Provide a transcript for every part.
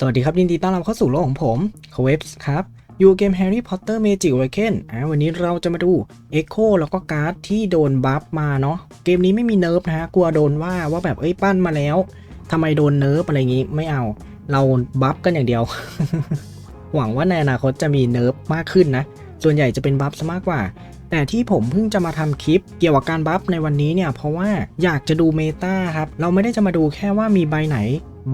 สวัสดีครับ ยินดีต้อนรับเข้าสู่โลกของผมคเวฟส์ครับ อยู่เกม Harry Potter Magic Awaken อ่าวันนี้เราจะมาดู Echo แล้วก็การ์ดที่โดนบัฟมาเนาะเกมนี้ไม่มีเนิร์ฟนะฮะกลัวโดนว่าว่าแบบเอ้ยปั้นมาแล้วทำไมโดนเนิร์ฟอะไรงี้ไม่เอา เราบัฟกันอย่างเดียว หวังว่าในอนาคตจะมีเนิร์ฟมากขึ้นนะ ส่วนใหญ่จะเป็นบัฟซะมากกว่า แต่ที่ผมเพิ่งจะมาทำคลิปเกี่ยวกับการบัฟในวันนี้เนี่ยเพราะว่าอยากจะดูเมตาครับเราไม่ได้จะมาดูแค่ว่ามีใบไหน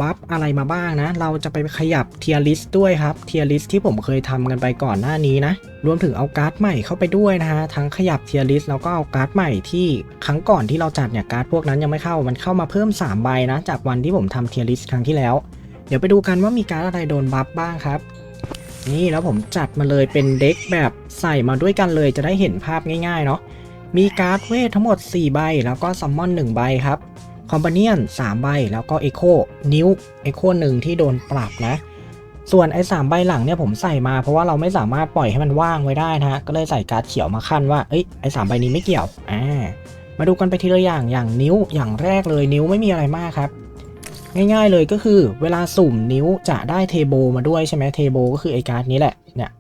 บัฟอะไรมาบ้างนะ เราจะไปขยับเทียร์ลิสด้วยครับเทียร์ลิสที่ผมเคยทำกันไปก่อนหน้านี้นะ รวมถึงเอาการ์ดใหม่เข้าไปด้วยนะฮะ ทั้งขยับเทียร์ลิสแล้วก็เอาการ์ดใหม่ที่ครั้งก่อนที่เราจัดเนี่ยการ์ดพวกนั้นยังไม่เข้ามันเข้ามาเพิ่ม3ใบนะ จากวันที่ผมทำเทียร์ลิสครั้งที่แล้ว เดี๋ยวไปดูกันว่ามีการ์ดอะไรโดนบัฟบ้างครับนี่แล้วผมจัดมาเลยเป็นเด็กแบบใส่มาด้วยกันเลยจะได้เห็นภาพง่ายๆเนาะมีการ์ดเวททั้งหมด 4 ใบ แล้วก็ซัมมอน1ใบครับ คอมพาเนียน3ใบแล้วก็เอโคนิ้วเอโคหนึ่งที่โดนปรับนะ ส่วนไอ้สามใบหลังเนี่ยผมใส่มาเพราะว่าเราไม่สามารถปล่อยให้มันว่างไว้ได้นะฮะก็เลยใส่การ์ดเขียวมาขั้นว่าเอ้ยไอ้สามใบนี้ไม่เกี่ยวอ่ามาดูกันไปทีละอย่างอย่างนิ้วอย่างแรกเลยนิ้วไม่มีอะไรมากครับง่ายๆเลยก็คือเวลาสุ่มนิ้วจะได้เทโบมาด้วยใช่ไหมเทโบก็คือไอ้การ์ดนี้แหละเนี่ย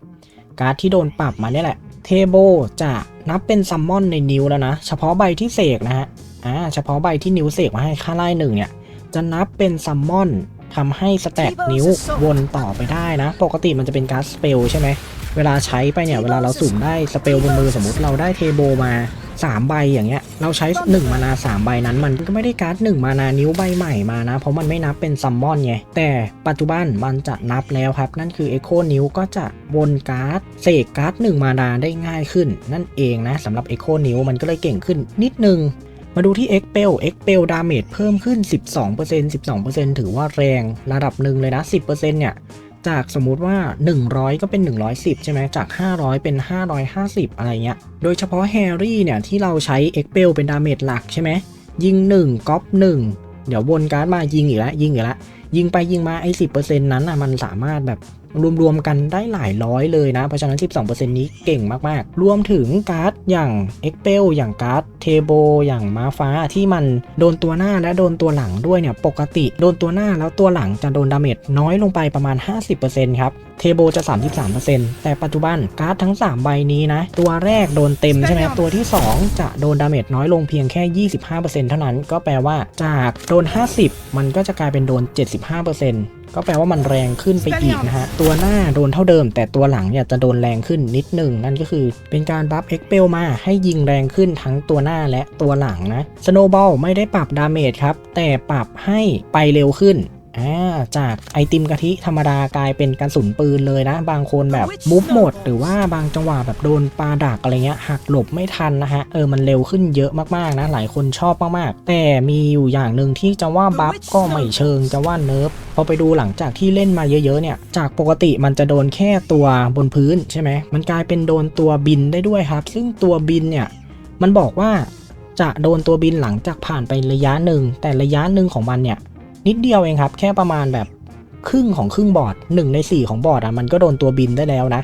การ์ดที่โดนปรับมาเนี่ยแหละ เทโบจะนับเป็นซัมมอนในนิ้วแล้วนะ เฉพาะใบที่เสกนะฮะ อ่าเฉพาะใบที่นิ้วเสกมาให้ค่าไล่หนึ่งเนี่ย จะนับเป็นซัมมอนทำให้สแต็กนิ้ววนต่อไปได้นะ ปกติมันจะเป็นการ์ดสเปลใช่ไหม เวลาใช้ไปเนี่ย เวลาเราสุ่มได้สเปลบนมือสมมติเราได้เทโบมา3ใบอย่างเงี้ย เราใช้ 1 มานา 3 ใบนั้นมันก็ไม่ได้การ์ด1 มานานิ้วใบใหม่มานะ เพราะมันไม่นับเป็นซัมมอนไง แต่ปัจจุบันมันจะนับแล้วครับ นั่นคือ Echo นิ้วก็จะวนการ์ดเสกการ์ด1 มานาได้ง่ายขึ้น นั่นเองนะสำหรับ Echo นิ้วมันก็เลยเก่งขึ้นนิดนึง มาดูที่ x p e l x p e l damage เพิ่มขึ้น 12% 12%ถือว่าแรงระดับหนึ่งเลยนะ 10%เนี่ยจากสมมุติว่า 100 ก็เป็น 110 ใช่ไหมจาก 500 เป็น 550 อะไรเงี้ย โดยเฉพาะแฮร์รี่เนี่ย ที่เราใช้ x p e l เป็นดาเมจหลักใช่ไหมยิง 1ก๊อป1 เดี๋ยววนการ์ดมายิงอีกแล้วยิงอีกแล้ว ยิงไปยิงมาไอ้สินั้นอะมันสามารถแบบรวมๆกันได้หลายร้อยเลยนะ เพราะฉะนั้น 12%นี้เก่งมากๆ รวมถึงการ์ดอย่าง x p e l อย่างการ์ดเทโบอย่างม้าฟ้าที่มันโดนตัวหน้าและโดนตัวหลังด้วยเนี่ย ปกติโดนตัวหน้าแล้วตัวหลังจะโดนดาเมจน้อยลงไปประมาณ 50%ครับ เทโบจะ 33%แต่ปัจจุบันการ์ดทั้ง 3 ใบนี้นะ ตัวแรกโดนเต็มใช่ไหมตัวที่ 2 จะโดนดาเมจน้อยลงเพียงแค่ 25%เท่านั้น ก็แปลว่าจากโดน 50 มันก็จะกลายเป็นโดน 75%ก็แปลว่ามันแรงขึ้นไปอีกนะฮะ ตัวหน้าโดนเท่าเดิม แต่ตัวหลังเนี่ยจะโดนแรงขึ้นนิดหนึ่งนั่นก็คือ เป็นการบัฟเอ็กเปลมาให้ยิงแรงขึ้นทั้งตัวหน้าและตัวหลังนะสโนบอลไม่ได้ปรับดาเมจครับ แต่ปรับให้ไปเร็วขึ้นอ่า จากไอติมกะทิธรรมดากลายเป็นกระสุนปืนเลยนะ บางคนแบบมุฟหมด หรือว่าบางจังหวะแบบโดนปลาดักอะไรเงี้ยหักหลบไม่ทันนะฮะเออมันเร็วขึ้นเยอะมากๆนะ หลายคนชอบมากๆ แต่มีอยู่อย่างหนึ่งที่จะว่าบัฟก็ไม่เชิงจะว่าเนิร์ฟพอไปดูหลังจากที่เล่นมาเยอะๆเนี่ย จากปกติมันจะโดนแค่ตัวบนพื้นใช่ไหมมันกลายเป็นโดนตัวบินได้ด้วยครับ ซึ่งตัวบินเนี่ยมันบอกว่าจะโดนตัวบินหลังจากผ่านไประยะหนึ่งแต่ระยะหนึ่งของมันเนี่ย นิดเดียวเองครับ แค่ประมาณแบบครึ่งของครึ่งบอร์ด1ใน 4 ของบอร์ดอะมันก็โดนตัวบินได้แล้วนะ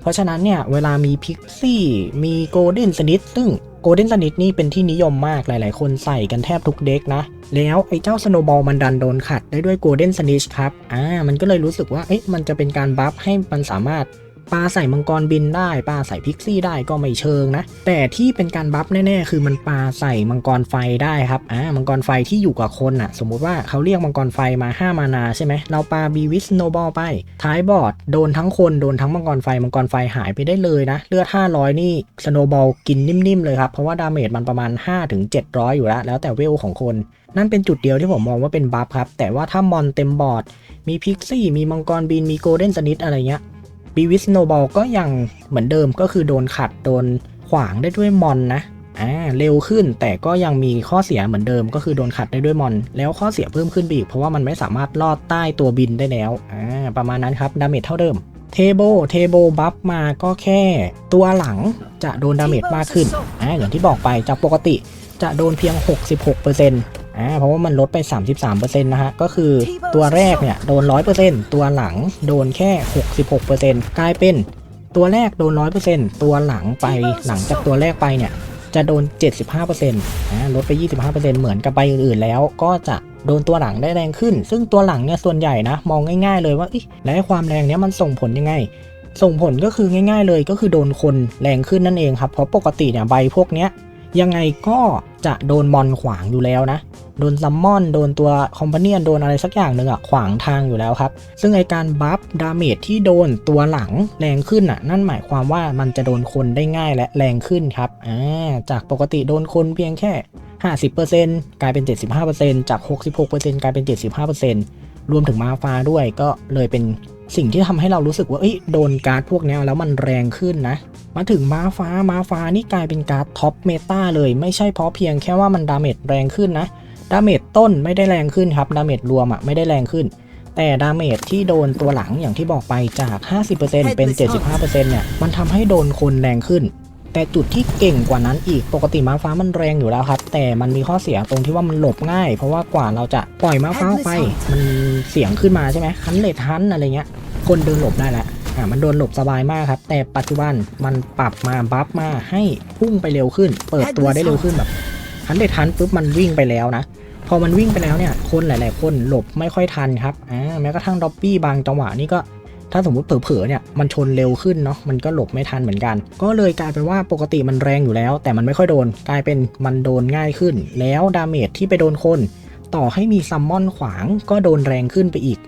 เพราะฉะนั้นเนี่ยเวลามีพิกซี่มีโกลเด้นสนิทซึ่งโกลเด้นสนิทนี่เป็นที่นิยมมากหลาย ๆ คนใส่กันแทบทุกเด็กนะ แล้วไอ้เจ้าสโนบอลมันดันโดนขัดได้ด้วยโกลเด้นสนิทครับอ่ามันก็เลยรู้สึกว่าเอ๊ะมันจะเป็นการบัฟให้มันสามารถ ปลาใส่มังกรบินได้ปลาใส่พิกซี่ได้ก็ไม่เชิงนะ แต่ที่เป็นการบัฟแน่ๆ คือมันปลาใส่มังกรไฟได้ครับอ่ามังกรไฟที่อยู่กับคนอะ สมมุติว่าเขาเรียกมังกรไฟมา 5 มานาใช่ไหมเราปลาบีวิสโนบอลไป ท้ายบอร์ดโดนทั้งคนโดนทั้งมังกรไฟมังกรไฟหายไปได้เลยนะ เลือด 500 นี่สโนบอลกินนิ่มๆเลยครับเพราะว่าดาเมจมันประมาณ 5-700 อยู่แล้วแล้วแต่เวลของคนนั่นเป็นจุดเดียวที่ผมมองว่าเป็นบัฟครับ แต่ว่าถ้ามอนเต็มบอร์ด มีพิกซี่ มีมังกรบิน มีโกลเด้นสนิทอะไรเงี้ย บีวิสโนบอลก็ยังเหมือนเดิมก็คือโดนขัดโดนขวางได้ด้วยมอนนะอ่าเร็วขึ้นแต่ก็ยังมีข้อเสียเหมือนเดิมก็คือโดนขัดได้ด้วยมอน แล้วข้อเสียเพิ่มขึ้นไปอีกเพราะว่ามันไม่สามารถลอดใต้ตัวบินได้แล้วอ่าประมาณนั้นครับดาเมจเท่าเดิมเทเบิลเทเบิลบัฟมาก็แค่ตัวหลังจะโดนดาเมจมากขึ้นอ่าอย่างที่บอกไปจากปกติจะโดนเพียง 66% อ่าเพราะว่ามันลดไป 33%นะฮะ ก็คือตัวแรกเนี่ยโดน 100%ตัวหลังโดนแค่ 66%กลายเป็นตัวแรกโดน 100%ตัวหลังไปหลังจากตัวแรกไปเนี่ยจะโดน 75%นะลดไป 25%เหมือนกับใบอื่นๆ แล้ว ก็จะโดนตัวหลังได้แรงขึ้น ซึ่งตัวหลังเนี่ยส่วนใหญ่นะ มองง่ายๆเลยว่าแล้วไอ้ความแรงเนี้ยมันส่งผลยังไง ส่งผลก็คือง่าย ๆ เลยก็คือโดนคนแรงขึ้นนั่นเองครับ เพราะปกติเนี่ยใบพวกเนี้ย ยังไงก็จะโดนมอนขวางอยู่แล้วนะ โดนซัมมอน โดนตัวคอมพาเนียน โดนอะไรสักอย่างหนึ่งอะขวางทางอยู่แล้วครับ ซึ่งไอการบัฟดาเมจที่โดนตัวหลังแรงขึ้นอะนั่นหมายความว่ามันจะโดนคนได้ง่ายและแรงขึ้นครับอ่าจากปกติโดนคนเพียงแค่ 50%กลายเป็น 75%จาก 66%กลายเป็น 75%รวมถึงมาฟ้าด้วยก็เลยเป็นสิ่งที่ทำให้เรารู้สึกว่าเอ้ยโดนการ์ดพวกนี้แล้วมันแรงขึ้นนะ มาถึงม้าฟ้าม้าฟ้านี่กลายเป็นการ์ดท็อปเมตาเลยไม่ใช่เพราะเพียงแค่ว่ามันดาเมจแรงขึ้นนะดาเมจต้นไม่ได้แรงขึ้นครับดาเมจรวมอะไม่ได้แรงขึ้น แต่ดาเมจที่โดนตัวหลังอย่างที่บอกไปจาก 50%เป็น 75%เนี่ยมันทำให้โดนคนแรงขึ้น แต่จุดที่เก่งกว่านั้นอีกปกติม้าฟ้ามันแรงอยู่แล้วครับ แต่มันมีข้อเสียตรงที่ว่ามันหลบง่าย เพราะว่ากว่าเราจะปล่อยม้าฟ้าออกไป มันเสียงขึ้นมาใช่ไหมคันเลทฮันอะไรเงี้ยคนเดินหลบได้แล้ว อ่ามันโดนหลบสบายมากครับ แต่ปัจจุบันมันปรับมาบัฟมาให้พุ่งไปเร็วขึ้น เปิดตัวได้เร็วขึ้นแบบฮันเดทันปุ๊บมันวิ่งไปแล้วนะพอมันวิ่งไปแล้วเนี่ยคนหลาย ๆ คนหลบไม่ค่อยทันครับอ่าแม้กระทั่งด็อบบี้บางจังหวะนี่ก็ถ้าสมมติเผลอๆเนี่ยมันชนเร็วขึ้นเนาะมันก็หลบไม่ทันเหมือนกัน ก็เลยกลายเป็นว่าปกติมันแรงอยู่แล้ว แต่มันไม่ค่อยโดนกลายเป็นมันโดนง่ายขึ้น แล้วดาเมจที่ไปโดนคน ต่อให้มีซัมมอนขวางก็โดนแรงขึ้นไปอีก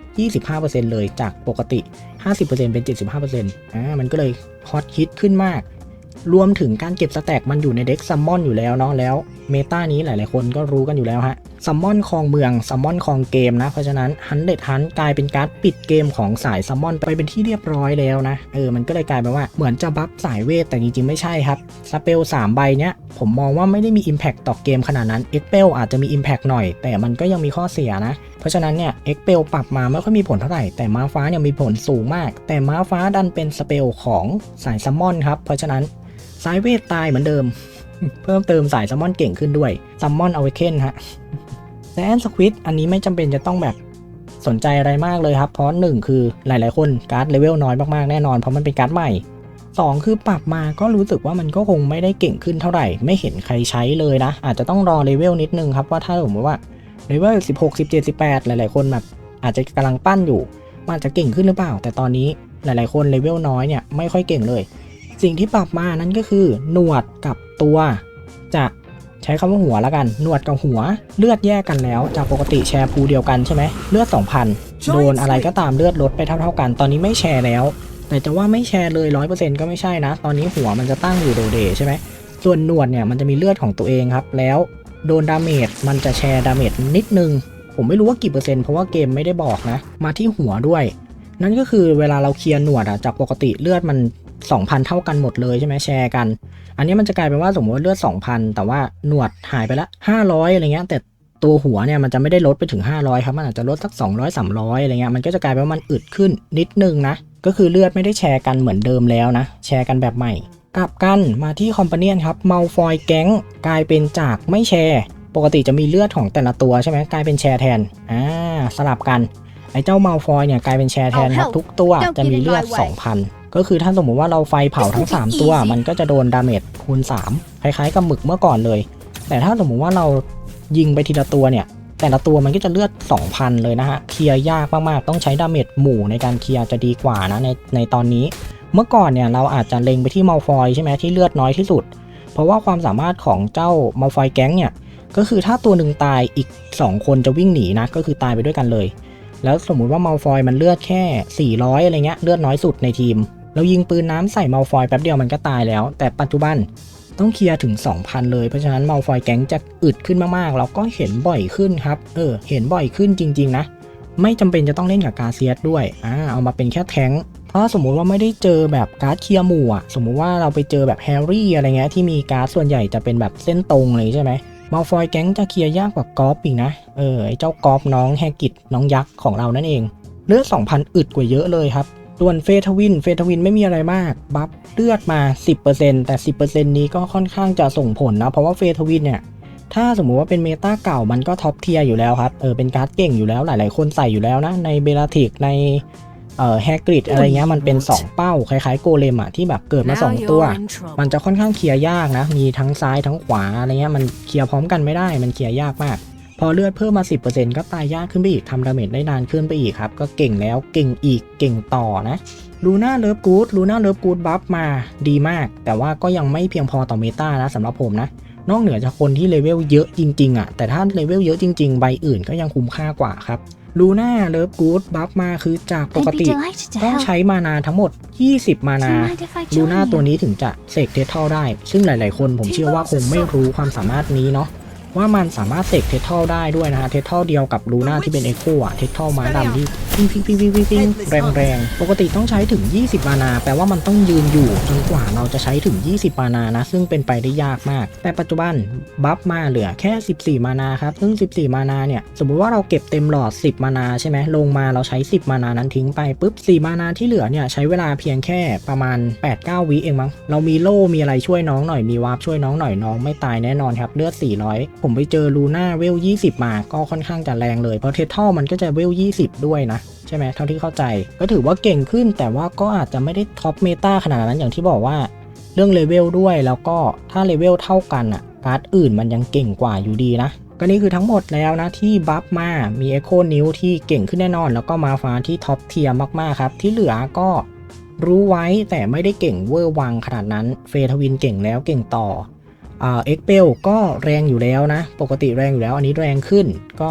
25%เลยจากปกติ 50%เป็น 75%อ่ามันก็เลยฮอตฮิตขึ้นมาก รวมถึงการเก็บสแต็กมันอยู่ในเด็กซัมมอนอยู่แล้วเนาะแล้วเมตานี้หลายๆ คนก็รู้กันอยู่แล้วฮะซัมมอนคลองเมืองซัมมอนคลองเกมนะ เพราะฉะนั้นฮันเด็ดฮันกลายเป็นการปิดเกมของสายซัมมอนไปเป็นที่เรียบร้อยแล้วนะ เออ มันก็เลยกลายเป็นว่าเหมือนจะบัฟสายเวท แต่จริงๆ ไม่ใช่ครับสเปล3ใบเนี้ย ผมมองว่าไม่ได้มี Impact ต่อเกมขนาดนั้นเอ็กเปลอาจจะมี Impact หน่อย แต่มันก็ยังมีข้อเสียนะ เพราะฉะนั้นเนี่ยเอ็กเปลปรับมาไม่ค่อยมีผลเท่าไหร่ แต่ม้าฟ้าเนี่ยมีผลสูงมาก แต่ม้าฟ้าดันเป็นสเปลของสายซัมมอนครับ เพราะฉะนั้นสายเวทตายเหมือนเดิม เพิ่มเติมสายซัมมอนเก่งขึ้นด้วยซัมมอนเอาไวเคนฮะแต่แอนสควิดอันนี้ไม่จำเป็นจะต้องแบบสนใจอะไรมากเลยครับ เพราะหนึ่งคือหลาย ๆ คนการ์ดเลเวลน้อยมาก ๆ แน่นอน เพราะมันเป็นการ์ดใหม่ 2 คือปรับมาก็รู้สึกว่ามันก็คงไม่ได้เก่งขึ้นเท่าไหร่ ไม่เห็นใครใช้เลยนะ อาจจะต้องรอเลเวลนิดนึงครับ ว่าถ้าสมมติว่า เลเวล16 17 18 หลาย ๆ คนแบบอาจจะกำลังปั้นอยู่มันอาจจะเก่งขึ้นหรือเปล่า แต่ตอนนี้หลาย ๆ คนเลเวลน้อยเนี่ยไม่ค่อยเก่งเลย สิ่งที่ปรับมานั้นก็คือหนวดกับตัวจะใช้คำว่าหัวแล้วกัน หนวดกับหัวเลือดแยกกันแล้ว จากปกติแชร์พูเดียวกันใช่ไหมเลือด 2,000 โดนอะไรก็ตามเลือดลดไปเท่า ๆ กัน ตอนนี้ไม่แชร์แล้ว แต่จะว่าไม่แชร์เลย100%ก็ไม่ใช่นะ ตอนนี้หัวมันจะตั้งอยู่โดเดใช่ไหมส่วนหนวดเนี่ยมันจะมีเลือดของตัวเองครับ แล้ว โดนดาเมจมันจะแชร์ดาเมจนิดนึง ผมไม่รู้ว่ากี่เปอร์เซ็นต์เพราะว่าเกมไม่ได้บอกนะ มาที่หัวด้วย นั่นก็คือเวลาเราเคลียร์หนวดอะจากปกติเลือดมัน 2,000 เท่ากันหมดเลยใช่ไหมแชร์กัน อันนี้มันจะกลายเป็นว่าสมมติว่าเลือด 2,000 แต่ว่าหนวดหายไปละ 500อะไรเงี้ยแต่ตัวหัวเนี่ยมันจะไม่ได้ลดไปถึง 500 ครับ มันอาจจะลดสัก 200 300 อะไรเงี้ย มันก็จะกลายเป็นว่ามันอึดขึ้นนิดนึงนะ ก็คือเลือดไม่ได้แชร์กันเหมือนเดิมแล้วนะ แชร์กันแบบใหม่ กลับกันมาที่คอมพาเนียนครับเมาฟอยแก๊งกลายเป็นจากไม่แชร์ ปกติจะมีเลือดของแต่ละตัวใช่ไหมกลายเป็นแชร์แทนอ่าสลับกันไอ้เจ้าเมาฟอยเนี่ยกลายเป็นแชร์แทนครับ ทุกตัวจะมีเลือด 2,000 ก็คือถ้าสมมติว่าเราไฟเผาทั้ง 3 ตัว มันก็จะโดนดาเมจคูณ 3 คล้ายๆกับหมึกเมื่อก่อนเลย แต่ถ้าสมมติว่าเรายิงไปทีละตัวเนี่ย แต่ละตัวมันก็จะเลือด 2,000 เลยนะฮะ เคลียร์ยากมากๆ ต้องใช้ดาเมจหมู่ในการเคลียร์จะดีกว่านะในในตอนนี้ เมื่อก่อนเนี่ยเราอาจจะเล็งไปที่มัลฟอยใช่ไหมที่เลือดน้อยที่สุด เพราะว่าความสามารถของเจ้ามัลฟอยแก๊งเนี่ยก็คือถ้าตัวหนึ่งตายอีก 2 คนจะวิ่งหนีนะก็คือตายไปด้วยกันเลย แล้วสมมุติว่ามัลฟอยมันเลือดแค่ 400 อะไรเงี้ยเลือดน้อยสุดในทีม เรายิงปืนน้ำใส่มัลฟอยแป๊บเดียวมันก็ตายแล้ว แต่ปัจจุบันต้องเคลียร์ถึง 2,000 เลย เพราะฉะนั้นมัลฟอยแก๊งจะอึดขึ้นมากๆ เราก็เห็นบ่อยขึ้นครับ เออ เห็นบ่อยขึ้นจริง ๆ นะ ไม่จำเป็นจะต้องเล่นกับกาเซียสด้วยอ่าเอามาเป็นแค่แท้งถ้าสมมุติว่าไม่ได้เจอแบบการ์ดเคลียร์หมู่อะสมมุติว่าเราไปเจอแบบแฮร์รี่อะไรเงี้ยที่มีการ์ดส่วนใหญ่จะเป็นแบบเส้นตรงเลยใช่ไหมมัลฟอยแก๊งจะเคลียร์ยากกว่ากอล์ฟอีกนะ เออไอเจ้ากอล์ฟน้องแฮกิตน้องยักษ์ของเรานั่นเอง เลือด 2,000 อึดกว่าเยอะเลยครับ ส่วนเฟทวิน เฟทวินไม่มีอะไรมาก บัฟเลือดมา 10%แต่ 10%นี้ก็ค่อนข้างจะส่งผลนะ เพราะว่าเฟทวินเนี่ย ถ้าสมมุติว่าเป็นเมตาเก่ามันก็ท็อปเทียร์อยู่แล้วครับ เออเป็นการ์ดเก่งอยู่แล้วหลาย ๆ คนใส่อยู่แล้วนะ ในเบลาติกในเอ่อแฮกริดอะไรเงี้ยมันเป็น 2 เป้า คล้าย ๆ โกเลมอะที่แบบเกิดมา Now 2ตัว you're in trouble. มันจะค่อนข้างเคลียร์ยากนะ มีทั้งซ้ายทั้งขวาอะไรเงี้ยมันเคลียร์พร้อมกันไม่ได้มันเคลียร์ยากมาก พอเลือดเพิ่มมา 10%ก็ตายยากขึ้นไปอีกทำดาเมจได้นานขึ้นไปอีกครับ ก็เก่งแล้วเก่งอีกเก่งต่อนะลูน่าเลิฟกูดลูน่าเลิฟกูดบัฟมาดีมาก แต่ว่าก็ยังไม่เพียงพอต่อเมตานะสำหรับผมนะ นอกเหนือจากคนที่เลเวลเยอะจริงๆอะ แต่ถ้าเลเวลเยอะจริง ๆ ใบอื่นก็ยังคุ้มค่ากว่าครับลูน่าเลิฟกูดบัฟมาคือจากปก I'd ติ be delighted to ต้อง help. ใช้มานาทั้งหมด 20 มา Do นา you mind if I ลู join น่า you? ตัวนี้ถึงจะเสกเทสเทลได้ ซึ่งหลาย ๆ คนผมเชื่อว่าคงไม่รู้ความสามารถนี้เนาะ ว่ามันสามารถเสกเทสเทลได้ด้วยนะฮะเทสเทลเดียวกับลูน่าที่เป็นเอ็กโคอะเทสเทลม้าดำที่พิ้งพิ้งพิ้งพิ้งพิ้งพิ้งแรงแรงๆปกติต้องใช้ถึง 20มานา แปลว่ามันต้องยืนอยู่จนกว่าเราจะใช้ถึง 20มานานะ ซึ่งเป็นไปได้ยากมาก แต่ปัจจุบันบัฟมาเหลือแค่ 14 มานาครับ ซึ่ง 14 มานาเนี่ย สมมุติว่าเราเก็บเต็มหลอด 10 มานาใช่ไหมลงมาเราใช้ 10 มานานั้นทิ้งไปปุ๊บ 4 มานาที่เหลือเนี่ยใช้เวลาเพียงแค่ประมาณ 8-9 วิเองมั้ง เรามีโล่ มีอะไรช่วยน้องหน่อย มีวาร์ปช่วยน้องหน่อยน้องไม่ตายแน่นอนครับ เลือด 400ผมไปเจอลูน่าเวล 20 มาก็ค่อนข้างจะแรงเลย เพราะเททอลมันก็จะเวล 20 ด้วยนะ ใช่ไหมเท่าที่เข้าใจ ก็ถือว่าเก่งขึ้นแต่ว่าก็อาจจะไม่ได้ท็อปเมตาขนาดนั้นอย่างที่บอกว่า เรื่องเลเวลด้วยแล้วก็ถ้าเลเวลเท่ากันอะการ์ดอื่นมันยังเก่งกว่าอยู่ดีนะก็นี่คือทั้งหมดแล้วนะที่บัฟมามี Echo นิ้วที่เก่งขึ้นแน่นอน แล้วก็มาฟ้าที่ท็อปเทียร์มากๆครับที่เหลือก็รู้ไว้แต่ไม่ได้เก่งเวอร์วังขนาดนั้น เฟทวินเก่งแล้วเก่งต่อ เอ็กเปลก็แรงอยู่แล้วนะ ปกติแรงอยู่แล้วอันนี้แรงขึ้น ก็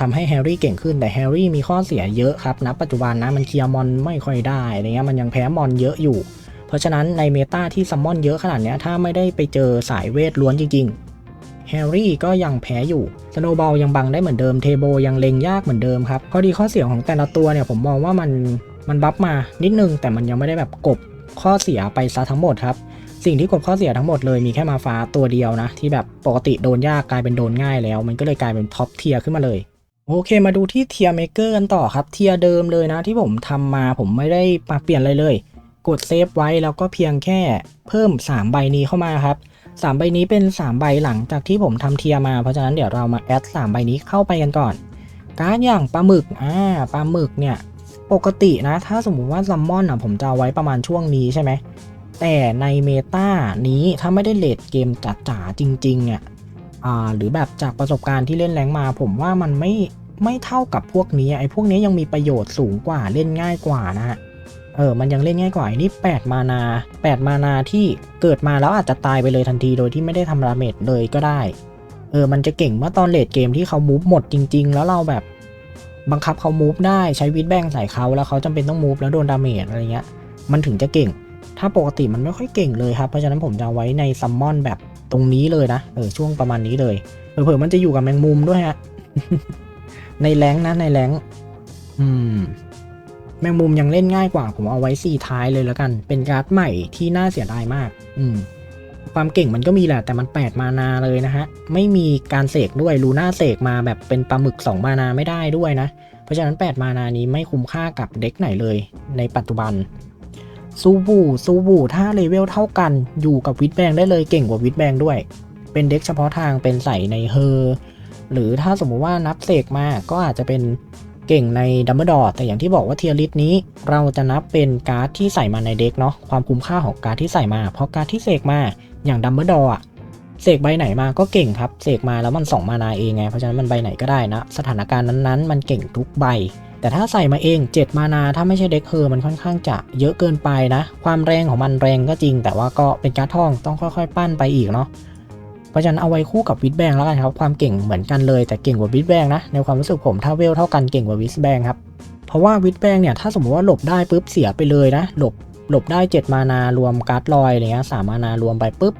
ทำให้แฮร์รี่เก่งขึ้นแต่แฮร์รี่มีข้อเสียเยอะครับณปัจจุบันนะมันเคลียร์มอนไม่ค่อยได้อะไรเงี้ยมันยังแพ้มอนเยอะอยู่ เพราะฉะนั้นในเมตาที่ซัมมอนเยอะขนาดเนี้ยถ้าไม่ได้ไปเจอสายเวทล้วนจริงๆแฮร์รี่ก็ยังแพ้อยู่สโนบอลยังบังได้เหมือนเดิมเทโบยังเลงยากเหมือนเดิมครับข้อดีข้อเสียของแต่ละตัวเนี่ยผมมองว่ามันมันบัฟมานิดนึงแต่มันยังไม่ได้แบบกบข้อเสียไปซะทั้งหมดครับ สิ่งที่กบข้อเสียทั้งหมดเลยมีแค่มาฟ้าตัวเดียวนะ ที่แบบปกติโดนยากกลายเป็นโดนง่ายแล้ว มันก็เลยกลายเป็นท็อปเทียร์ขึ้นมาเลยโอเคมาดูที่เทียร์เมเกอร์กันต่อครับเทียร์เดิมเลยนะที่ผมทำมาผมไม่ได้ปรับเปลี่ยนอะไรเลย กดเซฟไว้แล้วก็เพียงแค่เพิ่ม 3 ใบนี้เข้ามาครับ3ใบนี้เป็น 3 ใบหลังจากที่ผมทำเทียร์มาเพราะฉะนั้นเดี๋ยวเรามาแอด3ใบนี้เข้าไปกันก่อน การอย่างปลาหมึกอ่าปลาหมึกเนี่ยปกตินะ ถ้าสมมุติว่าซัมมอนอะผมจะเอาไว้ประมาณช่วงนี้ใช่ไหม แต่ในเมตานี้ถ้าไม่ได้เลดเกมจ๋าจริงๆอ่าหรือแบบจากประสบการณ์ที่เล่นแรงมา ผมว่ามันไม่ไม่เท่ากับพวกนี้ไอ้พวกนี้ยังมีประโยชน์สูงกว่าเล่นง่ายกว่านะฮะเออ มันยังเล่นง่ายกว่าไอ้นี่8มานา 8 มานาที่เกิดมาแล้วอาจจะตายไปเลยทันทีโดยที่ไม่ได้ทำดาเมจเลยก็ได้ เออ มันจะเก่งเมื่อตอนเลดเกมที่เขามูฟหมดจริง ๆ แล้วเราแบบบังคับเขามูฟได้ใช้วิดแบงใส่เขาแล้วเขาจำเป็นต้องมูฟแล้วโดนดาเมจอะไรเงี้ย มันถึงจะเก่ง ถ้าปกติมันไม่ค่อยเก่งเลยครับ เพราะฉะนั้นผมจะเอาไว้ในซัมมอนแบบตรงนี้เลยนะ เออช่วงประมาณนี้เลย เผื่อๆมันจะอยู่กับแมงมุมด้วยฮะ ในแรงนะในแรงอืม แมงมุมยังเล่นง่ายกว่า ผมเอาไว้สี่ท้ายเลยแล้วกัน เป็นการ์ดใหม่ที่น่าเสียดายมาก อืม ความเก่งมันก็มีแหละ แต่มัน8มานาเลยนะฮะ ไม่มีการเสกด้วย ลูน่าเสกมาแบบเป็นปลาหมึก2มานาไม่ได้ด้วยนะ เพราะฉะนั้น8มานานี้ไม่คุ้มค่ากับเด็กไหนเลย ในปัจจุบัน ซูบูซูบูถ้าเลเวลเท่ากันอยู่กับวิดแบงได้เลยเก่งกว่าวิดแบงด้วย เป็นเด็กเฉพาะทางเป็นใส่ในเฮอร์หรือถ้าสมมุติว่านับเสกมาก็อาจจะเป็นเก่งในดัมเบิลดอแต่อย่างที่บอกว่าเทียริสนี้เราจะนับเป็นการ์ดที่ใส่มาในเด็กเนาะความคุ้มค่าของการ์ดที่ใส่มา เพราะการ์ดที่เสกมาอย่างดัมเบิลดออะเสกใบไหนมาก็เก่งครับ เสกมาแล้วมันสองมานาเองไง เพราะฉะนั้นมันใบไหนก็ได้นะ สถานการณ์นั้นๆ มันเก่งทุกใบ แต่ถ้าใส่มาเอง 7 มานาถ้าไม่ใช่เด็กเฮอร์มันค่อนข้างจะเยอะเกินไปนะ ความแรงของมันแรงก็จริง แต่ว่าก็เป็นการ์ดทองต้องค่อยๆ ปั้นไปอีกเนาะเพราะฉะนั้นเอาไว้คู่กับวิดแบงแล้วกันครับ ความเก่งเหมือนกันเลยแต่เก่งกว่าวิดแบงนะในความรู้สึกผมถ้าเวลเท่ากันเก่งกว่าวิดแบงครับเพราะว่าวิดแบงเนี่ยถ้าสมมติว่าหลบได้ปุ๊บเสียไปเลยนะหลบหลบได้ 7 มานารวมการ์ดลอยอะไรเงี้ยสามมานารวมไปปุ๊บ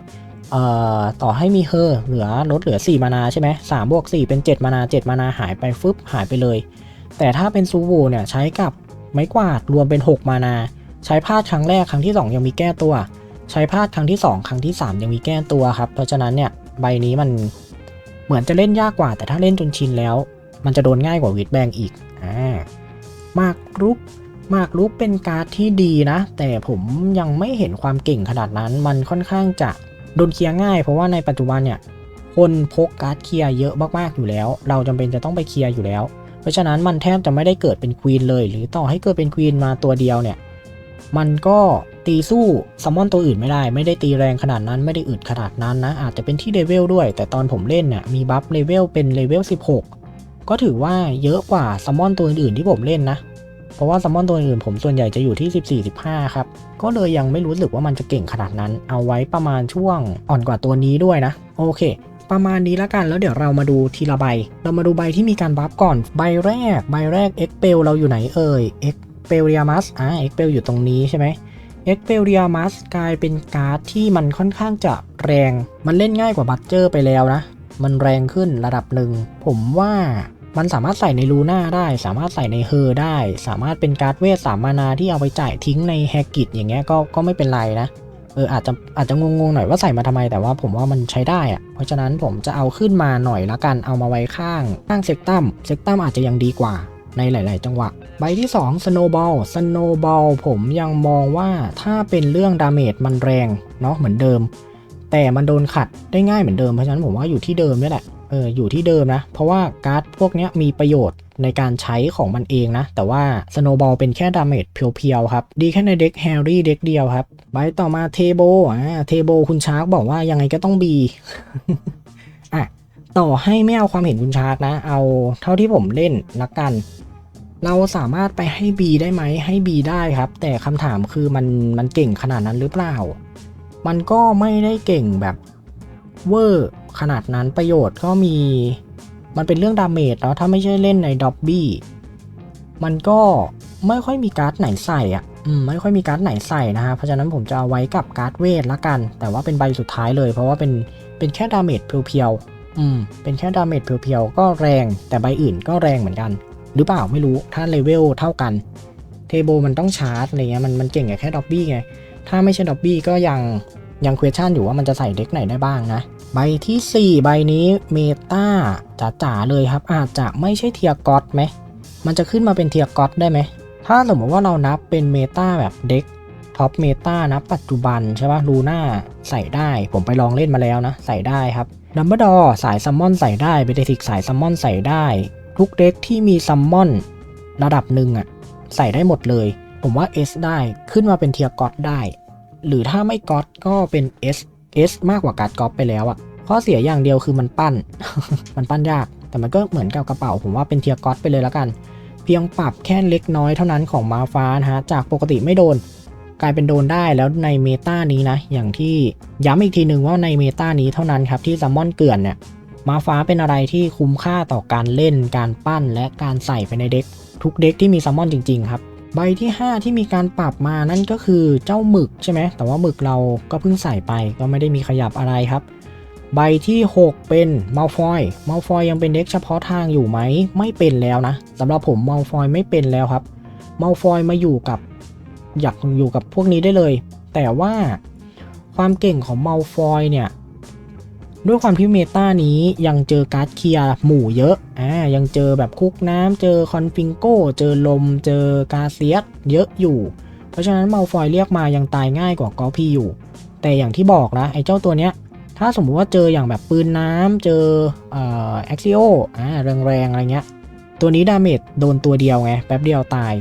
เอ่อต่อให้มีเฮอร์เหลือลดเหลือ 4 มานาใช่ไหมสามบวก4เป็น 7 มานา 7 มานาหายไปฟึบหายไปเลย แต่ถ้าเป็นซูวูเนี่ยใช้กับไม้กวาดรวมเป็น 6 มานา ใช้พลาดครั้งแรกครั้งที่ 2 ยังมีแก้ตัว ใช้พลาดครั้งที่ 2 ครั้งที่ 3 ยังมีแก้ตัวครับ เพราะฉะนั้นเนี่ยใบนี้มันเหมือนจะเล่นยากกว่า แต่ถ้าเล่นจนชินแล้ว มันจะโดนง่ายกว่าวิดแบงอีกอ่ามากรุกมากรุกเป็นการ์ดที่ดีนะ แต่ผมยังไม่เห็นความเก่งขนาดนั้น มันค่อนข้างจะโดนเคลียร์ง่าย เพราะว่าในปัจจุบันเนี่ยคนพกการ์ดเคลียร์เยอะมากๆอยู่แล้ว เราจำเป็นจะต้องไปเคลียร์อยู่แล้ว ราะฉะนั้นมันแทบจะไม่ได้เกิดเป็นควีนเลย หรือต่อให้เกิดเป็นควีนมาตัวเดียวเนี่ย มันก็ตีสู้ซัมมอนตัวอื่นไม่ได้ ไม่ได้ตีแรงขนาดนั้นไม่ได้อึดขนาดนั้นนะ อาจจะเป็นที่เลเวลด้วย แต่ตอนผมเล่นเนี่ยมีบัฟเลเวลเป็นเลเวล16 ก็ถือว่าเยอะกว่าซัมมอนตัวอื่นๆที่ผมเล่นนะ เพราะว่าซัมมอนตัวอื่นผมส่วนใหญ่จะอยู่ที่ 14 15 ครับ ก็เลยยังไม่รู้สึกว่ามันจะเก่งขนาดนั้น เอาไว้ประมาณช่วงอ่อนกว่าตัวนี้ด้วยนะ โอเค ประมาณนี้ล้วกันแล้วเดี๋ยวเรามาดูทีละใบ เรามาดูใบที่มีการบัฟก่อนใบแรกใบแรก e x p e l เราอยู่ไหนเอ่ย e x p e l i a m u s อ่า e x p e l อยู่ตรงนี้ใช่ไหม e x p e l i a m u s กลายเป็นการ์ดที่มันค่อนข้างจะแรง มันเล่นง่ายกว่าบัตเจอร์ไปแล้วนะ มันแรงขึ้นระดับหนึ่ง ผมว่ามันสามารถใส่ในลูน่าได้ สามารถใส่ในเฮอร์ได้ สามารถเป็นการ์ดเวทสามมานาที่เอาไปจ่ายทิ้งในแฮกกิตอย่างเงี้ยก็ก็ไม่เป็นไรนะ เอออาจจะอาจจะงงๆหน่อยว่าใส่มาทำไมแต่ว่าผมว่ามันใช้ได้อะเพราะฉะนั้นผมจะเอาขึ้นมาหน่อยละกันเอามาไว้ข้างข้างเซกตัมเซกตัมอาจจะยังดีกว่าในหลาย ๆ จังหวะ ใบที่2 Snowball Snowball ผมยังมองว่าถ้าเป็นเรื่องดาเมจมันแรงเนาะเหมือนเดิม แต่มันโดนขัดได้ง่ายเหมือนเดิมเพราะฉะนั้นผมว่าอยู่ที่เดิมนี่แหละ เอออยู่ที่เดิมนะ เพราะว่าการ์ดพวกนี้มีประโยชน์ในการใช้ของมันเองนะ แต่ว่า Snowball เป็นแค่ดาเมจเพียวๆครับ ดีแค่ในเด็กแฮร์รี่เด็กเดียวครับ ใบต่อมาเทโบอ่าเทโบคุณชาร์กบอกว่ายังไงก็ต้องบีอะต่อให้ไม่เอาความเห็นคุณชาร์กนะ เอาเท่าที่ผมเล่นละกัน เราสามารถไปให้ B ได้ไหมให้ B ได้ครับ แต่คำถามคือมันมันเก่งขนาดนั้นหรือเปล่า มันก็ไม่ได้เก่งแบบเวอร์ ขนาดนั้นประโยชน์ก็มี มันเป็นเรื่องดาเมจแล้วถ้าไม่ใช่เล่นในด็อบบี้มันก็ไม่ค่อยมีการ์ดไหนใส่อะอืมไม่ค่อยมีการ์ดไหนใส่นะฮะเพราะฉะนั้นผมจะเอาไว้กับการ์ดเวทละกัน แต่ว่าเป็นใบสุดท้ายเลย เพราะว่าเป็นเป็นแค่ดาเมจเพียวๆอืมเป็นแค่ดาเมจเพียวๆก็แรง แต่ใบอื่นก็แรงเหมือนกัน หรือเปล่าไม่รู้ถ้าเลเวลเท่ากันเทโบมันต้องชาร์จอะไรเงี้ยมันมันเก่งแค่ด็อบบี้ไงถ้าไม่ใช่ด็อบบี้ก็ยังยังเควชั่นอยู่ว่ามันจะใส่เด็กไหนได้บ้างนะ ใบทีสี่ 4 ใบนี้เมตาจ๋าๆเลยครับ อาจจะไม่ใช่เทียร์ก็อตไหม มันจะขึ้นมาเป็นเทียร์ก็อตได้ไหม ถ้าสมมติว่าเรานับเป็นเมตาแบบเด็กท็อปเมตานะปัจจุบันใช่ปะลูน่าใส่ได้ ผมไปลองเล่นมาแล้วนะ ใส่ได้ครับดัมเบิลดอสายซัมมอนใส่ได้เบเดติกสายซัมมอนใส่ได้ ทุกเด็กที่มีซัมมอนระดับหนึ่งอะใส่ได้หมดเลย ผมว่า S ได้ขึ้นมาเป็นเทียร์ก็อตได้ หรือถ้าไม่ก็อตก็เป็น S S มากกว่าการ์ดกอล์ฟไปแล้วอะข้อเสียอย่างเดียวคือมันปั้น มันปั้นยาก แต่มันก็เหมือนกับกระเป๋า ผมว่าเป็นเทียร์กอล์ฟไปเลยแล้วกัน เพียงปรับแค่เล็กน้อยเท่านั้นของมาฟ้านะฮะ จากปกติไม่โดน กลายเป็นโดนได้แล้วในเมตานี้นะ อย่างที่ย้ำอีกทีหนึ่งว่าในเมตานี้เท่านั้นครับที่ซัมมอนเกลื่อนเนี่ย มาฟ้าเป็นอะไรที่คุ้มค่าต่อการเล่น การปั้นและการใส่ไปในเด็กทุกเด็กที่มีซัมมอนจริงๆครับ ใบที่ 5 ที่มีการปรับมานั่นก็คือเจ้าหมึกใช่ไหมแต่ว่าหมึกเราก็เพิ่งใส่ไปก็ไม่ได้มีขยับอะไรครับ ใบที่ 6 เป็นมัลฟอยมัลฟอยยังเป็นเด็กเฉพาะทางอยู่ไหมไม่เป็นแล้วนะสำหรับผมมัลฟอยไม่เป็นแล้วครับมัลฟอยมาอยู่กับอยากอยู่กับพวกนี้ได้เลย แต่ว่าความเก่งของมัลฟอยเนี่ย ด้วยความที่เมตานี้ยังเจอการ์ดเคลียร์หมู่เยอะ อ่า ยังเจอแบบคุกน้ำ เจอคอนฟิงโก้ เจอลม เจอกาเซียสเยอะอยู่ เพราะฉะนั้นเมัลฟอยเรียกมายังตายง่ายกว่ากอพีอยู่ แต่อย่างที่บอกนะ ไอ้เจ้าตัวเนี้ย ถ้าสมมุติว่าเจออย่างแบบปืนน้ำ เจอเอ่อแอ็กซิโอ อ่า แรงๆ อะไรเงี้ย ตัวนี้ดาเมจโดนตัวเดียวไง แป๊บเดียวตาย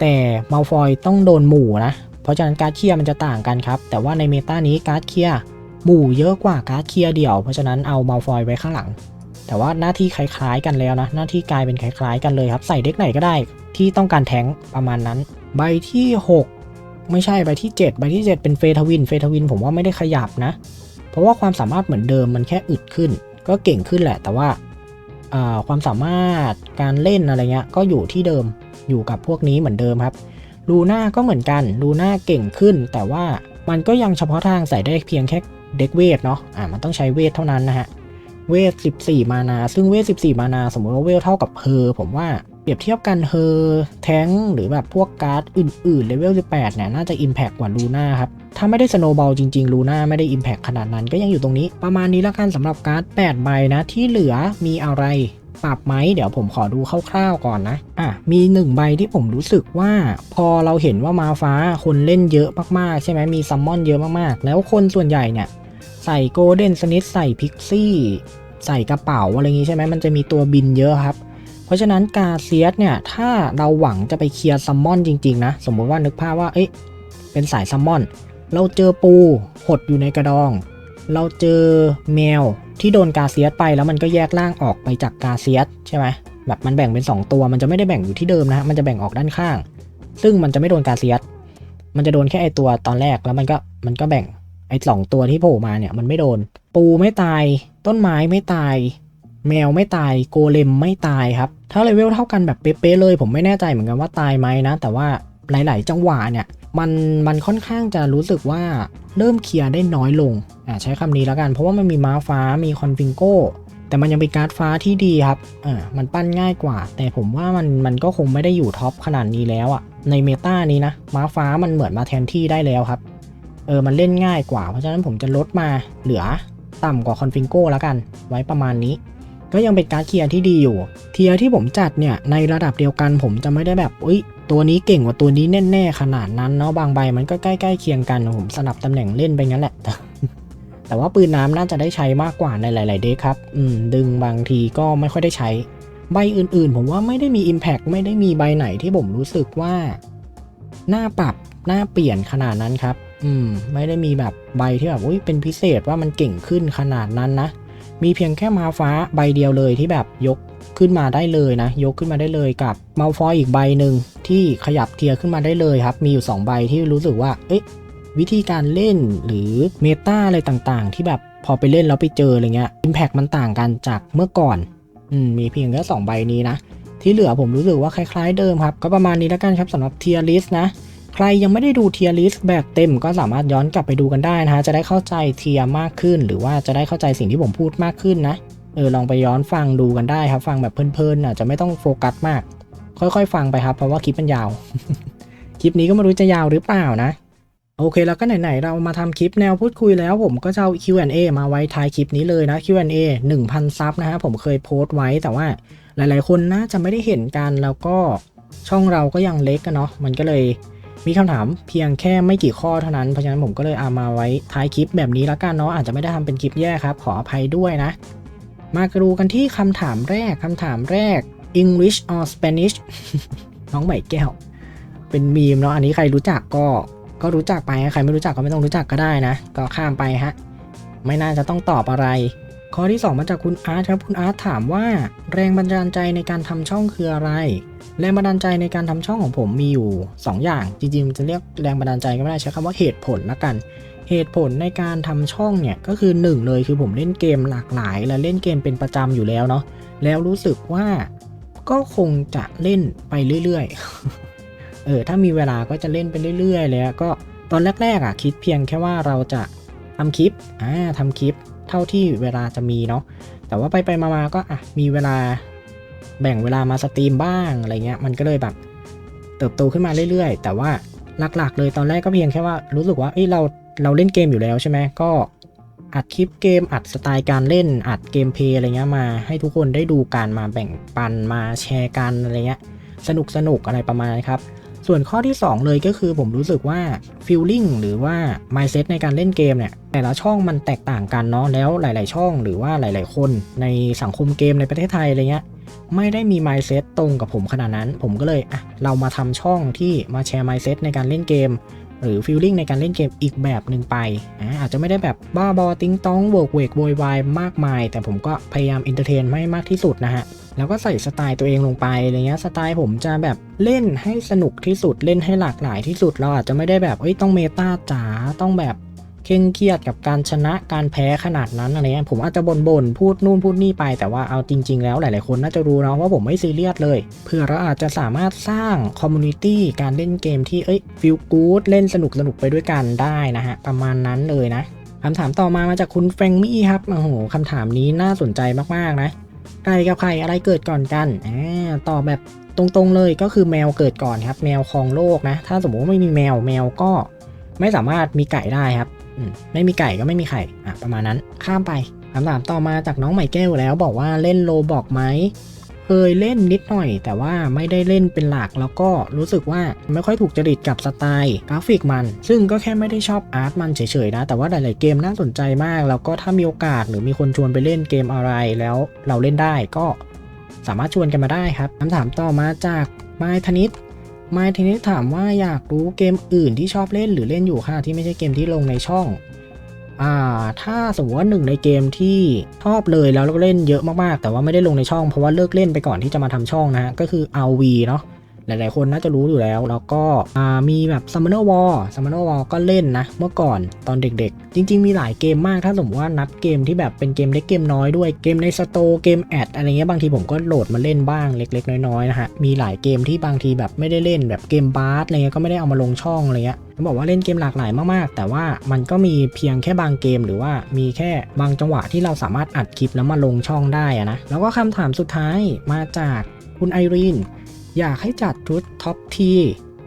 แต่เมัลฟอยต้องโดนหมู่นะ เพราะฉะนั้นการ์ดเคลียร์มันจะต่างกันครับ แต่ว่าในเมตานี้การ์ดเคลียร์ หมู่เยอะกว่าการ์ดเคลียร์เดี่ยว เพราะฉะนั้นเอามัลฟอยไว้ข้างหลัง แต่ว่าหน้าที่คล้ายๆกันแล้วนะ หน้าที่กลายเป็นคล้ายๆกันเลยครับ ใส่เด็กไหนก็ได้ ที่ต้องการแทงประมาณนั้น ใบที่ 6 ไม่ใช่ใบที่ 7 ใบที่ 7 เป็นเฟทวิน เฟทวินผมว่าไม่ได้ขยับนะ เพราะว่าความสามารถเหมือนเดิมมันแค่อึดขึ้น ก็เก่งขึ้นแหละ แต่ว่าอ่าความสามารถการเล่นอะไรเงี้ยก็อยู่ที่เดิมอยู่กับพวกนี้เหมือนเดิมครับลูน่าก็เหมือนกันลูน่าเก่งขึ้น แต่ว่ามันก็ยังเฉพาะทางใส่ได้เพียงแค่ เด็กเวทเนาะอ่ามันต้องใช้เวทเท่านั้นนะฮะเวท 14 มานา ซึ่งเวท 14 มานา สมมติว่าเวลเท่ากับเฮอผมว่าเปรียบเทียบกันเฮอแทงหรือแบบพวกการ์ดอื่นๆเลเวล 18 เนี่ย น่าจะ Impact กว่าลูน่าครับ ถ้าไม่ได้สโนบอลจริงๆลูน่าไม่ได้ Impact ขนาดนั้นก็ยังอยู่ตรงนี้ ประมาณนี้แล้วกันสำหรับการ์ด 8 ใบนะ ที่เหลือมีอะไรปรับไหมเดี๋ยวผมขอดูคร่าวๆก่อนนะ อะ มีหนึ่งใบที่ผมรู้สึกว่า พอเราเห็นว่ามาฟ้าคนเล่นเยอะมากๆ ใช่ไหมมีซัมมอนเยอะมากๆ แล้วคนส่วนใหญ่เนี่ย ใส่โกลเด้นสนิทใส่พิกซี่ใส่กระเป๋าอะไรอย่างงี้ใช่ไหมมันจะมีตัวบินเยอะครับ เพราะฉะนั้นกาเซียสเนี่ยถ้าเราหวังจะไปเคลียร์ซัมมอนจริงๆนะ สมมติว่านึกภาพว่าเอ้ยเป็นสายซัมมอน เราเจอปูหดอยู่ในกระดอง เราเจอแมวที่โดนกาเซียสไปแล้วมันก็แยกร่างออกไปจากกาเซียสใช่ไหมแบบมันแบ่งเป็น 2 ตัวมันจะไม่ได้แบ่งอยู่ที่เดิมนะฮะมันจะแบ่งออกด้านข้าง ซึ่งมันจะไม่โดนกาเซียสมันจะโดนแค่ไอตัวตอนแรกแล้วมันก็มันก็แบ่ง อ้สองตัวที่โผล่มาเนี่ยมันไม่โดน ปูไม่ตาย ต้นไม้ไม่ตาย แมวไม่ตาย โกเลมไม่ตายครับ ถ้าเลเวลเท่ากันแบบเป๊ะๆเลย ผมไม่แน่ใจเหมือนกันว่าตายไหมนะ แต่ว่าหลาย ๆ จังหวะเนี่ยมันมันค่อนข้างจะรู้สึกว่าเริ่มเคลียร์ได้น้อยลงอ่าใช้คำนี้แล้วกัน เพราะว่ามันมีม้าฟ้ามีคอนฟิงโกแต่มันยังเป็นการ์ดฟ้าที่ดีครับอ่ามันปั้นง่ายกว่า แต่ผมว่ามันมันก็คงไม่ได้อยู่ท็อปขนาดนี้แล้วอะในเมตานี้นะ ม้าฟ้ามันเหมือนมาแทนที่ได้แล้วครับ เออมันเล่นง่ายกว่า เพราะฉะนั้นผมจะลดมาเหลือต่ำกว่าคอนฟิงโก้แล้วกัน ไว้ประมาณนี้ ก็ยังเป็นการเคียร์ที่ดีอยู่ เทียร์ที่ผมจัดเนี่ยในระดับเดียวกัน ผมจะไม่ได้แบบอุ้ยตัวนี้เก่งกว่าตัวนี้แน่ๆขนาดนั้นเนาะบางใบมันก็ใกล้ๆเคียงกันผมสลับตำแหน่งเล่นไปงั้นแหละแต่ว่าปืนน้ำน่าจะได้ใช้มากกว่าในหลาย ๆ เดคครับ อืม ดึงบางทีก็ไม่ค่อยได้ใช้ ใบอื่น ๆ ผมว่าไม่ได้มี Impact ไม่ได้มีใบไหนที่ผมรู้สึกว่า หน้าปรับหน้าเปลี่ยนขนาดนั้นครับ อืม ไม่ได้มีแบบใบที่แบบอุ้ยเป็นพิเศษว่ามันเก่งขึ้นขนาดนั้นนะ มีเพียงแค่มาฟ้าใบเดียวเลยที่แบบยกขึ้นมาได้เลยนะ ยกขึ้นมาได้เลยกับมาฟอยอีกใบหนึ่งที่ขยับเทียร์ขึ้นมาได้เลยครับ มีอยู่ 2 ใบที่รู้สึกว่า เอ๊ะ วิธีการเล่นหรือเมตาอะไรต่างๆ ที่แบบพอไปเล่นแล้วไปเจออะไรเงี้ยอิมแพ t มันต่างกันจากเมื่อก่อน อืม มีเพียงแค่2ใบนี้นะ ที่เหลือผมรู้สึกว่าคล้ายๆเดิมครับ ก็ประมาณนี้แล้วกันครับสำหรับเทียร์ลิสต์นะ ใครยังไม่ได้ดูเทียร์ลิสต์แบบเต็มก็สามารถย้อนกลับไปดูกันได้นะฮะ จะได้เข้าใจเทียร์มากขึ้น หรือว่าจะได้เข้าใจสิ่งที่ผมพูดมากขึ้นนะ เออลองไปย้อนฟังดูกันได้ครับ ฟังแบบเพลินๆอะจะไม่ต้องโฟกัสมาก ค่อยๆ ฟังไปครับ เพราะว่าคลิปมันยาว คลิปนี้ก็ไม่รู้จะยาวหรือเปล่านะ โอเคแล้วก็ไหนๆเรามาทำคลิปแนวพูดคุยแล้วผมก็จะเอา Q&A มาไว้ท้ายคลิปนี้เลยนะ Q&A 1,000 ซับนะฮะผมเคยโพสต์ไว้แต่ว่าหลาย ๆ คนน่าจะไม่ได้เห็นกันแล้วก็ช่องเราก็ยังเล็กกันเนาะมันก็เลย มีคำถามเพียงแค่ไม่กี่ข้อเท่านั้น เพราะฉะนั้นผมก็เลยเอามาไว้ท้ายคลิปแบบนี้แล้วกันเนาะอาจจะไม่ได้ทำเป็นคลิปแยกครับ ขออภัยด้วยนะ มาดูกันที่คำถามแรกคำถามแรก English or Spanish น้องใหม่แก้ว เป็นมีมเนาะอันนี้ใครรู้จักก็ก็รู้จักไปใครไม่รู้จักก็ไม่ต้องรู้จักก็ได้นะ ก็ข้ามไปฮะ ไม่น่าจะต้องตอบอะไร ข้อที่ 2 มาจากคุณอาร์ตครับ คุณอาร์ตถามว่า แรงบันดาลใจในการทำช่องคืออะไร แรงบันดาลใจในการทำช่องของผมมีอยู่ 2 อย่าง จริงๆจะเรียกแรงบันดาลใจก็ไม่ได้ใช้คำว่าเหตุผลละกัน เหตุผลในการทำช่องเนี่ยก็คือ 1 เลยคือผมเล่นเกมหลากหลาย และเล่นเกมเป็นประจำอยู่แล้วเนาะแล้วรู้สึกว่าก็คงจะเล่นไปเรื่อยๆ เออถ้ามีเวลาก็จะเล่นไปเรื่อยๆเลยก็ตอนแรกๆอะคิดเพียงแค่ว่าเราจะทำคลิปอ่าทำคลิป เท่าที่เวลาจะมีเนาะแต่ว่าไปไปมาๆก็อะมีเวลาแบ่งเวลามาสตรีมบ้างอะไรเงี้ยมันก็เลยแบบเติบโตขึ้นมาเรื่อยๆ แต่ว่าหลักๆ เลยตอนแรกก็เพียงแค่ว่ารู้สึกว่าเอ้ยเราเราเล่นเกมอยู่แล้วใช่ไหมก็อัดคลิปเกมอัดสไตล์การเล่นอัดเกมเพลย์อะไรเงี้ยมาให้ทุกคนได้ดูการมาแบ่งปันมาแชร์กันอะไรเงี้ยสนุกสนุกอะไรประมาณนั้ครับ ส่วนข้อที่ 2 เลยก็คือผมรู้สึกว่า feeling หรือว่า mindset ในการเล่นเกมเนี่ยแต่ละช่องมันแตกต่างกันเนาะแล้วหลาย ๆ ช่องหรือว่าหลาย ๆ คนในสังคมเกมในประเทศไทยอะไรเงี้ยไม่ได้มี mindset ตรงกับผมขนาดนั้น ผมก็เลยอะเรามาทำช่องที่มาแชร์ mindset ในการเล่นเกม หรือ feeling ในการเล่นเกมอีกแบบหนึ่งไปอ่าอาจจะไม่ได้แบบบ้าบอติ้งต้องเวิร์กเวกโวยวายมากมาย แต่ผมก็พยายาม entertain ไม่มากที่สุดนะฮะ แล้วก็ใส่สไตล์ตัวเองลงไปอะไรเงี้ยสไตล์ผมจะแบบเล่นให้สนุกที่สุดเล่นให้หลากหลายที่สุดเราอาจจะไม่ได้แบบเอ้ยต้องเมตาจ๋าต้องแบบเคร่งเครียดกับการชนะการแพ้ขนาดนั้นอะไรเงี้ยผมอาจจะบ่นๆพูดนู่นพูดนี่ไป แต่ว่าเอาจริง ๆ แล้วหลายๆคนน่าจะรู้นะว่าผมไม่ซีเรียสเลย เพื่อเราอาจจะสามารถสร้างคอมมูนิตี้การเล่นเกมที่เอ้ยฟีลกู๊ดเล่นสนุกสนุกไปด้วยกันได้นะฮะ ประมาณนั้นเลยนะคำถามต่อมามาจากคุณแฟงมี่ครับโอ้โหคำถามนี้น่าสนใจมากๆนะ ไก่กับไข่อะไรเกิดก่อนกันอ่าตอบแบบตรงๆเลยก็คือแมวเกิดก่อนครับ แมวครองโลกนะ ถ้าสมมติว่าไม่มีแมวแมวก็ไม่สามารถมีไก่ได้ครับอืมไม่มีไก่ก็ไม่มีไข่อะประมาณนั้นข้ามไปคำถามต่อมาจากน้องใหม่แก้วแล้วบอกว่าเล่นโลบอกไหม เคยเล่นนิดหน่อย แต่ว่าไม่ได้เล่นเป็นหลักแล้วก็รู้สึกว่าไม่ค่อยถูกจริตกับสไตล์กราฟิกมัน ซึ่งก็แค่ไม่ได้ชอบอาร์ตมันเฉยๆนะ แต่ว่าหลายๆเกมน่าสนใจมาก แล้วก็ถ้ามีโอกาสหรือมีคนชวนไปเล่นเกมอะไรแล้วเราเล่นได้ก็สามารถชวนกันมาได้ครับคำถามต่อมาจากไมธนิตไมธนิตถามว่าอยากรู้เกมอื่นที่ชอบเล่นหรือเล่นอยู่ค่ะที่ไม่ใช่เกมที่ลงในช่อง อ่า ถ้าสมมติว่าหนึ่งในเกมที่ชอบเลยแล้วเราก็เล่นเยอะมากๆ แต่ว่าไม่ได้ลงในช่องเพราะว่าเลิกเล่นไปก่อนที่จะมาทำช่องนะฮะก็คือ RV เนาะ หลายๆ คนน่าจะรู้อยู่แล้ว แล้วก็มีแบบ Summoner War Summoner War ก็เล่นนะ เมื่อก่อนตอนเด็กๆ จริง ๆ มีหลายเกมมากถ้าสมมติว่านับเกมที่แบบเป็นเกมเล็กเกมน้อยด้วยเกมในสโตเกมแอดอะไรเงี้ยบางทีผมก็โหลดมาเล่นบ้างเล็ก ๆ น้อยๆนะฮะมีหลายเกมที่บางทีแบบไม่ได้เล่นแบบเกมบาร์สอะไรเงี้ยก็ไม่ได้เอามาลงช่องอะไรเงี้ยต้องบอกว่าเล่นเกมหลากหลายมากๆ แต่ว่ามันก็มีเพียงแค่บางเกมหรือว่ามีแค่บางจังหวะที่เราสามารถอัดคลิปแล้วมาลงช่องได้นะแล้วก็คำถามสุดท้ายมาจากคุณไอรีน อยากให้จัดชุดท็อปที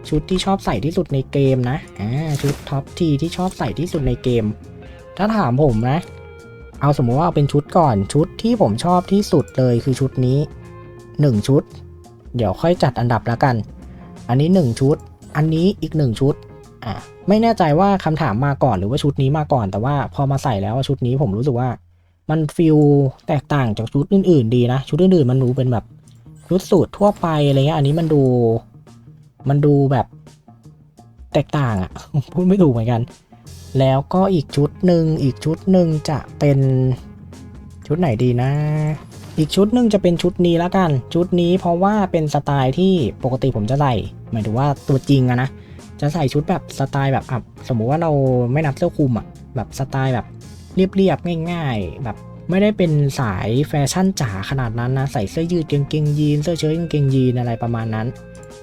ชุดที่ชอบใส่ที่สุดในเกมนะอ่าชุดท็อปทีที่ชอบใส่ที่สุดในเกม ถ้าถามผมนะ เอาสมมติว่าเอาเป็นชุดก่อนชุดที่ผมชอบที่สุดเลยคือชุดนี้ 1 ชุด เดี๋ยวค่อยจัดอันดับแล้วกัน อันนี้ 1 ชุด อันนี้อีก 1 ชุดอะไม่แน่ใจว่าคำถามมาก่อนหรือว่าชุดนี้มาก่อน แต่ว่าพอมาใส่แล้วชุดนี้ผมรู้สึกว่า มันฟิลแตกต่างจากชุดอื่นๆ ดีนะ ชุดอื่นๆมันดูเป็นแบบ ชุดสูตรทั่วไปอะไรเงี้ยอันนี้มันดู มันดูแบบแตกต่างอะ่ะ พูดไม่ถูกเหมือนกัน แล้วก็อีกชุดหนึ่งอีกชุดหนึ่งจะเป็นชุดไหนดีนะ อีกชุดหนึ่งจะเป็นชุดนี้แล้วกัน ชุดนี้เพราะว่าเป็นสไตล์ที่ปกติผมจะใส่หมายถึงว่าตัวจริงอะนะจะใส่ชุดแบบสไตล์แบบอะสมมุติว่าเราไม่นับเสื้อคลุมอะแบบสไตล์แบบเรียบๆง่าย ๆ แบบ ไม่ได้เป็นสายแฟชั่นจ๋าขนาดนั้นนะใส่เสื้อยืดกางเกงยีนเสื้อเชิ้ตกางเกงยีนอะไรประมาณนั้น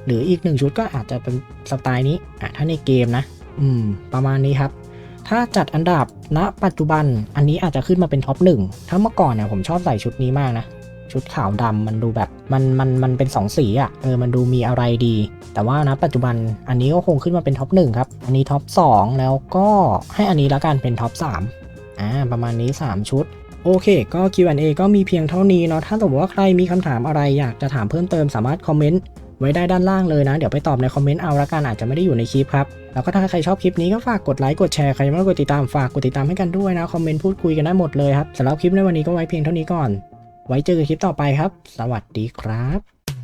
หรืออีกหนึ่งชุดก็อาจจะเป็นสไตล์นี้อะถ้าในเกมนะ อืม ประมาณนี้ครับ ถ้าจัดอันดับณปัจจุบันอันนี้อาจจะขึ้นมาเป็นท็อปหนึ่งถ้าเมื่อก่อนเนี่ยผมชอบใส่ชุดนี้มากนะชุดขาวดำมันดูแบบมันมันมันเป็นสองสีอะ่ะเออมันดูมีอะไรดี แต่ว่านะปัจจุบันอันนี้ก็คงขึ้นมาเป็นท็อปหนึ่งครับ อันนี้ท็อปสองแล้วก็ให้อันนี้แล้วกันเป็นท็อปสามอ่าประมาณนี้สามชุด โอเค ก็ Q&A ก็มีเพียงเท่านี้เนาะ ถ้าสมมติว่าใครมีคำถามอะไรอยากจะถามเพิ่มเติมสามารถคอมเมนต์ไว้ได้ด้านล่างเลยนะ เดี๋ยวไปตอบในคอมเมนต์เอาละกันอาจจะไม่ได้อยู่ในคลิปครับ แล้วก็ถ้าใครชอบคลิปนี้ก็ฝากกดไลค์กดแชร์ใครยังไม่ได้กดติดตามฝากกดติดตามให้กันด้วยนะ คอมเมนต์พูดคุยกันได้หมดเลยครับสำหรับคลิปในวันนี้ก็ไว้เพียงเท่านี้ก่อน ไว้เจอกันคลิปต่อไปครับ สวัสดีครับ